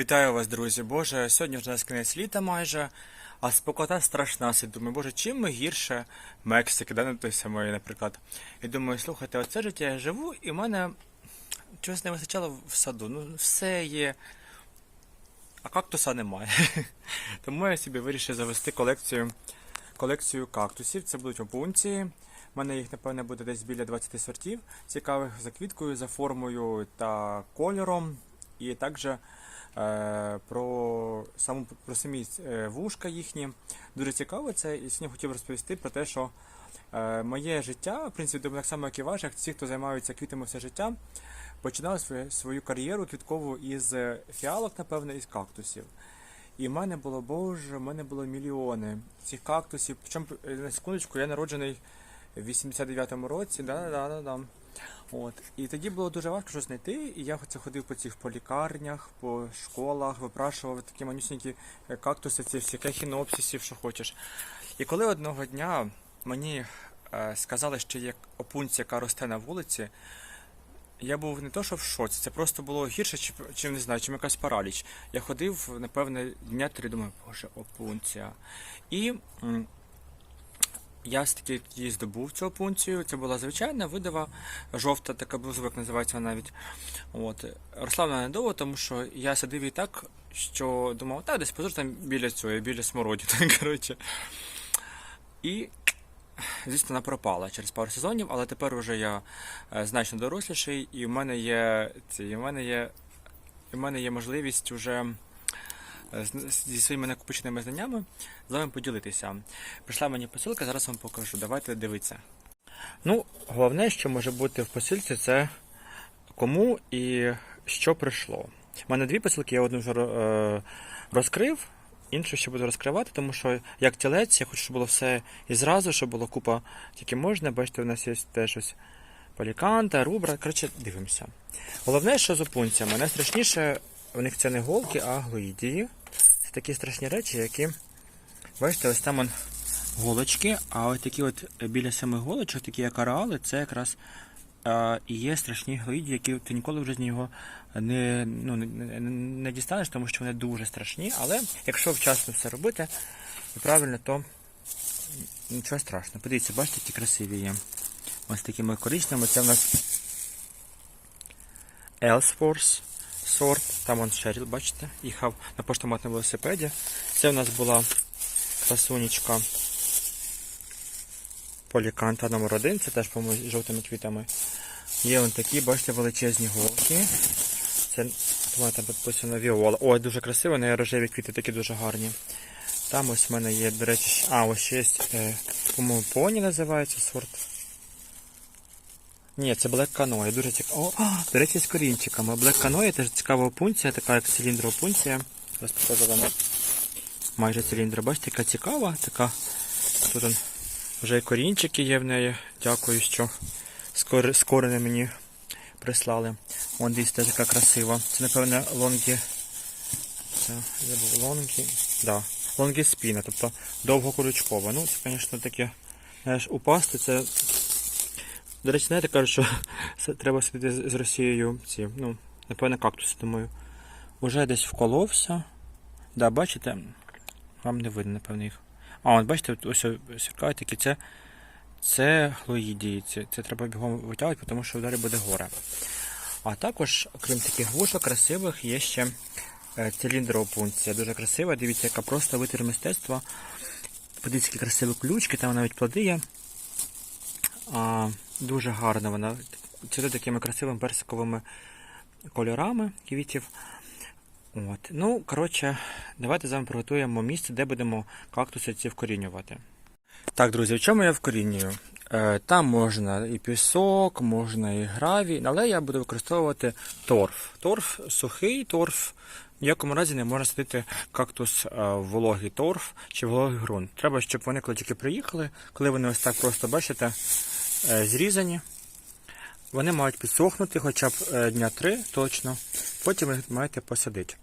Вітаю вас, друзі. Боже, сьогодні вже нас кінець літа майже, а спекота страшна. Я думаю, боже, чим ми гірше Мексики, да, не той самої, наприклад. І думаю, слухайте, оце життя я живу, і в мене чогось не вистачало в саду. Ну, все є. А кактуса немає. Тому я собі вирішив завести колекцію, колекцію кактусів. Це будуть опунції. У мене їх, напевне, буде десь біля 20 сортів, цікавих за квіткою, за формою та кольором. І також про, саму, про самі е, вушка їхні. Дуже цікаво це, і сьогодні хотів розповісти про те, що е, моє життя, в принципі, так само, як і ваше, як всі, хто займаються квітами все життя, починали свою, свою кар'єру квіткову із е, фіалок, напевно, із кактусів. І в мене було, боже, в мене було мільйони цих кактусів. Причому, е, на секундочку, я народжений в 89-му році, да-да-да-да. От. І тоді було дуже важко щось знайти, і я це ходив по цих по лікарнях, по школах, випрашував такі манюсінькі е, кактуси, ці всі хінопсисів, що хочеш. І коли одного дня мені е, сказали, що є опунція, яка росте на вулиці, я був не то, що в шоці, це просто було гірше, чим, чим не знаю, чим якась параліч. Я ходив, напевне, дня три, думаю, боже, опунція. І я таки її здобув цю опунцію. Це була звичайна видава, жовта, така блузовик називається вона навіть. От. Росла вона недовго, тому що я сидив і так, що думав, так, десь позор там біля цього, біля смородини. Коротше. І Звісно, вона пропала через пару сезонів, але тепер вже я е, значно доросліший, і в мене є ці, в мене є, в мене є можливість е, з- зі своїми накопиченими знаннями з вами поділитися. Прийшла мені посилка, зараз вам покажу. Давайте дивитися. Ну, головне, що може бути в посилці, це кому і що прийшло. У мене дві посилки, я одну вже е, розкрив, іншу ще буду розкривати, тому що як тілець, я хочу, щоб було все і зразу, щоб було купа тільки можна. Бачите, у нас є теж ось поліканта, рубра. Коротше, дивимося. Головне, що з опунцями. Найстрашніше у них це не голки, а глоїдії. Це такі страшні речі, які. Бачите, ось там он голочки, а ось такі от біля самих голочок, такі як ареали, це якраз і є страшні глоїді, які ти ніколи вже з нього не, ну, не, не дістанеш, тому що вони дуже страшні. Але якщо вчасно все робити і правильно, то нічого страшного. Подивіться, бачите, які красиві є. Ось такими коричневими. Це в нас Ellsworth сорт. Там он Шеріл, бачите, їхав на поштоматному велосипеді. Це у нас була красунечка Поліканта номер 1 це теж, по-моєму, з жовтими квітами. Є он такі, бачите, величезні голки. Це там підписано Віола. Ой, дуже красиво, не рожеві квіти такі дуже гарні. Там ось в мене є, до речі, а, ось є, е, по-моєму, поні називається сорт. Ні, це Black Canoe, дуже цікаво. О, до речі, з корінчиками. Black Canoe теж цікава опунція, така як циліндрова опунція. Зараз покажу вам майже циліндра. Бачите, яка цікава, така. Тут он вже і корінчики є в неї. Дякую, що з кор- корені мені прислали. Вон десь теж яка красива. Це, напевно, лонгі. Це забув лонгі. Да. Лонгі спіна, тобто довгокорючкова. Ну, це, звісно, таке. Знаєш, упасти це. До речі, знаєте, кажуть, що треба сидіти з Росією ці, ну, напевно, кактуси, думаю. Уже десь вколовся. Да, бачите? Вам не видно, напевно, їх. А, от бачите, ось сіркають такі, це, це глоїдії. Це, це треба бігом витягувати, тому що далі буде горе. А також, крім таких вушок красивих, є ще е, циліндрова пункція. Дуже красива. Дивіться, яка просто витвір мистецтва. Подивіться, які красиві ключки, там навіть плоди є. А, дуже гарна вона. Це такими красивими персиковими кольорами квітів. От. Ну, коротше, давайте з вами приготуємо місце, де будемо кактуси ці вкорінювати. Так, друзі, в чому я вкорінюю? Е, там можна і пісок, можна і гравій, але я буду використовувати торф. Торф сухий, торф. В ніякому разі не можна садити кактус е, в вологий торф чи вологий ґрунт. Треба, щоб вони коли тільки приїхали, коли вони ось так просто, бачите, е, зрізані. Вони мають підсохнути хоча б е, дня три точно. Потім ви маєте посадити.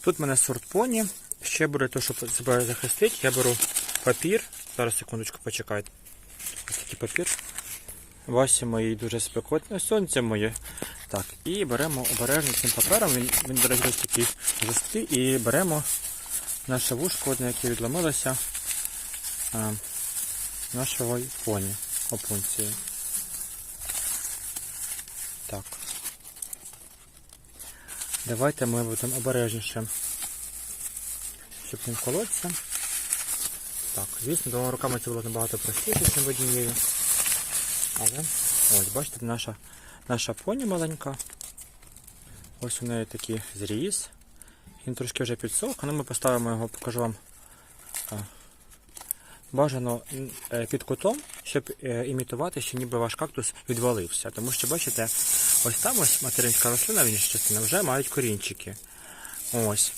Тут в мене сорт поні. Ще беру те, щоб себе захистити, я беру папір. Зараз секундочку почекайте. Ось такий папір. Ваші мої дуже спекотні. Сонце моє. Так, і беремо обережно цим папером, він, він речі, ось такий жорсткий, і беремо наше вушко, одне, яке відломилося а, нашого поні опунції. Так. Давайте ми будемо обережніше, щоб не вколоться. Так, звісно, двома руками це було набагато простіше, ніж однією. Але ось, бачите, наша, наша поні маленька. Ось у неї такий зріз. Він трошки вже підсох, але ми поставимо його, покажу вам бажано е, під кутом, щоб е, імітувати, що ніби ваш кактус відвалився. Тому що, бачите, ось там ось материнська рослина, він частина, вже мають корінчики. Ось.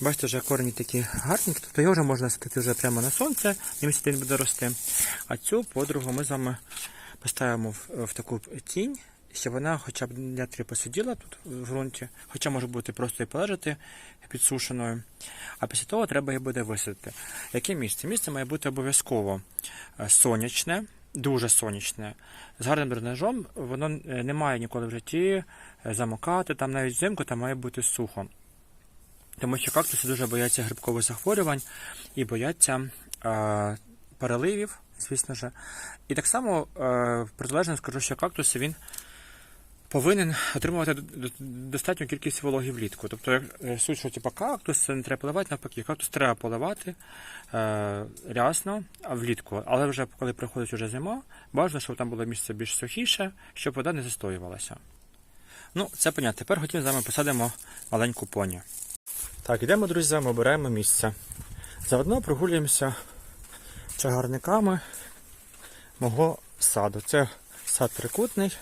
Бачите, вже корені такі гарні, тобто його вже можна садити вже прямо на сонце, і місяць він буде рости. А цю подругу ми з вами поставимо в, в таку тінь, щоб вона хоча б дня три посиділа тут в ґрунті, хоча може бути просто і полежати підсушеною. А після того треба її буде висадити. Яке місце? Місце має бути обов'язково е, сонячне, дуже сонячне, з гарним дренажом. Воно е, не має ніколи в житті е, замокати, там навіть взимку там має бути сухо. Тому що кактуси дуже бояться грибкових захворювань і бояться е, переливів, звісно ж. І так само е, протилежно скажу, що кактуси він повинен отримувати достатню кількість вологи влітку. Тобто, як е, суть, що типу, кактус не треба поливати, навпаки, кактус треба поливати е, рясно влітку. Але вже коли приходить уже зима, бажано, щоб там було місце більш сухіше, щоб вода не застоювалася. Ну, це понятно. Тепер хотів з вами посадимо маленьку поні. Так, йдемо, друзі, ми обираємо місце. Заодно прогулюємося чагарниками мого саду. Це сад трикутний.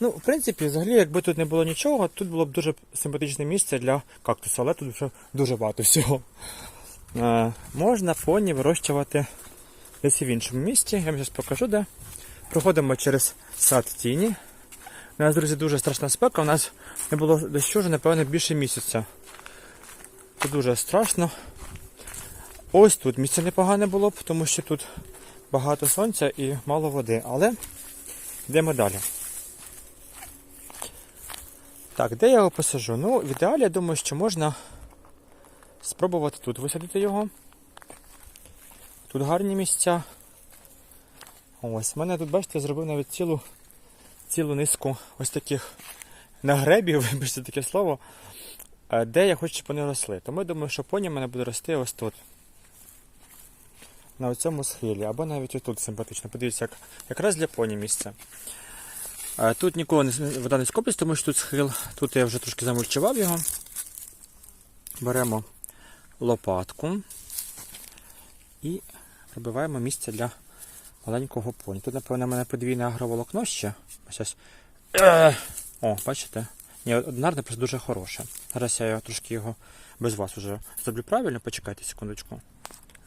Ну, в принципі, взагалі, якби тут не було нічого, тут було б дуже симпатичне місце для кактусу, але тут вже дуже багато всього. Е, можна поні вирощувати десь і в іншому місці. Я вам зараз покажу, де. Проходимо через сад тіні. У нас, друзі, дуже страшна спека. У нас не було дощу вже, напевно, більше місяця. Це дуже страшно. Ось тут місце непогане було б, тому що тут багато сонця і мало води. Але йдемо далі. Так, де я його посажу? Ну, в ідеалі, я думаю, що можна спробувати тут висадити його. Тут гарні місця. Ось, в мене тут, бачите, зробив навіть цілу, цілу низку ось таких нагребів, вибачте таке слово, е, де я хочу, щоб вони росли. Тому я думаю, що поні в мене буде рости ось тут. На цьому схилі, або навіть отут симпатично. Подивіться, як, якраз для поні місце. Тут ніколи не, вода не скопиться, тому що тут схил. Тут я вже трошки замульчував його. Беремо лопатку і пробиваємо місце для маленького поні. Тут, напевно, в мене подвійне агроволокно ще. Е! О, бачите? Ні, одинарне просто дуже хороше. Зараз я його трошки його без вас вже зроблю правильно, почекайте секундочку.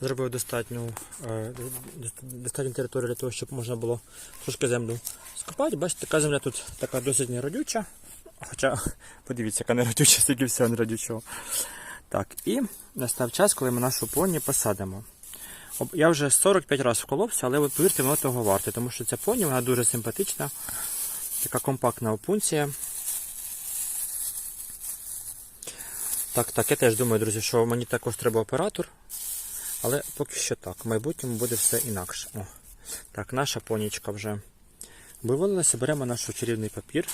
Зробив достатню, е, достатню територію для того, щоб можна було трошки землю скопати. Бачите, така земля тут така досить неродюча. Хоча, подивіться, яка неродюча, стільки всього неродючого. Так, і настав час, коли ми нашу поні посадимо. Я вже 45 разів вколовся, але повірте, воно того варте, тому що ця поні вона дуже симпатична, така компактна опунція. Так, так, я теж думаю, друзі, що мені також треба оператор. Але поки що так. В майбутньому буде все інакше. О, так, наша понічка вже вивалилася. Беремо наш чарівний папір.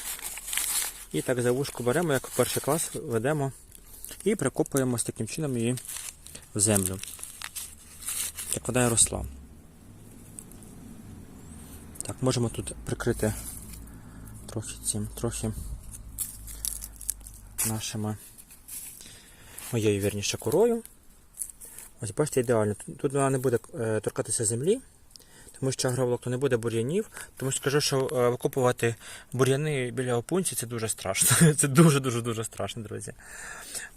І так за вушку беремо, як в перший клас ведемо і прикопуємо з таким чином її в землю. Як вона і росла. Так, можемо тут прикрити трохи цим, трохи нашими моєю вірніше корою. Ось бачите, ідеально. Тут вона не буде е, торкатися землі, тому що агроволокно не буде бур'янів. Тому що скажу, що е, викопувати бур'яни біля опунці це дуже страшно. Це дуже-дуже дуже страшно, друзі.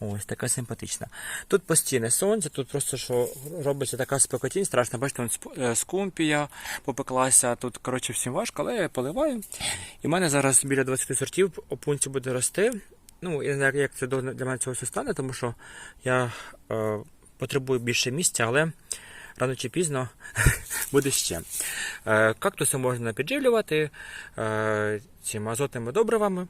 Ось така симпатична. Тут постійне сонце, тут просто що робиться така спекотінь, страшно. Бачите, е, скумпія попеклася. Тут, коротше, всім важко, але я поливаю. І в мене зараз біля 20 сортів опунці буде рости. Ну, я не знаю, як це для мене цього все стане, тому що я. Потребує більше місця, але рано чи пізно буде ще. Е, Кактуси можна підживлювати е, цими азотними добривами.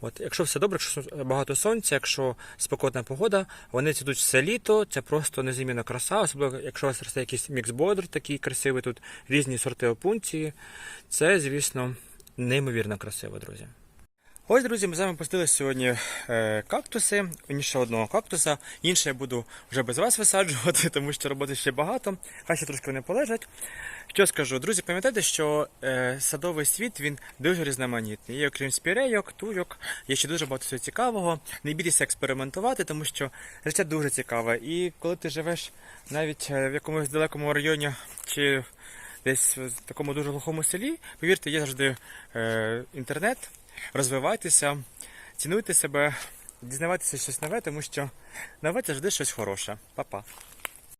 От, якщо все добре, якщо багато сонця, якщо спекотна погода, вони цвітуть все літо, це просто незмінна краса, особливо якщо у вас росте якийсь мікс-бодр такий красивий, тут різні сорти опунції. Це, звісно, неймовірно красиво, друзі. Ось, друзі, ми з вами посадили сьогодні е, кактуси, ще одного кактуса. Інше я буду вже без вас висаджувати, тому що роботи ще багато. Хай ще трошки вони полежать. Що скажу, друзі, пам'ятайте, що е, садовий світ він дуже різноманітний. Є окрім спірейок, туйок, є ще дуже багато всього цікавого. Не бійтеся експериментувати, тому що життя дуже цікаве. І коли ти живеш навіть е, в якомусь далекому районі чи десь в такому дуже глухому селі, повірте, є завжди е, інтернет. Розвивайтеся, цінуйте себе, дізнавайтеся щось нове, тому що нове це завжди щось хороше. Па-па.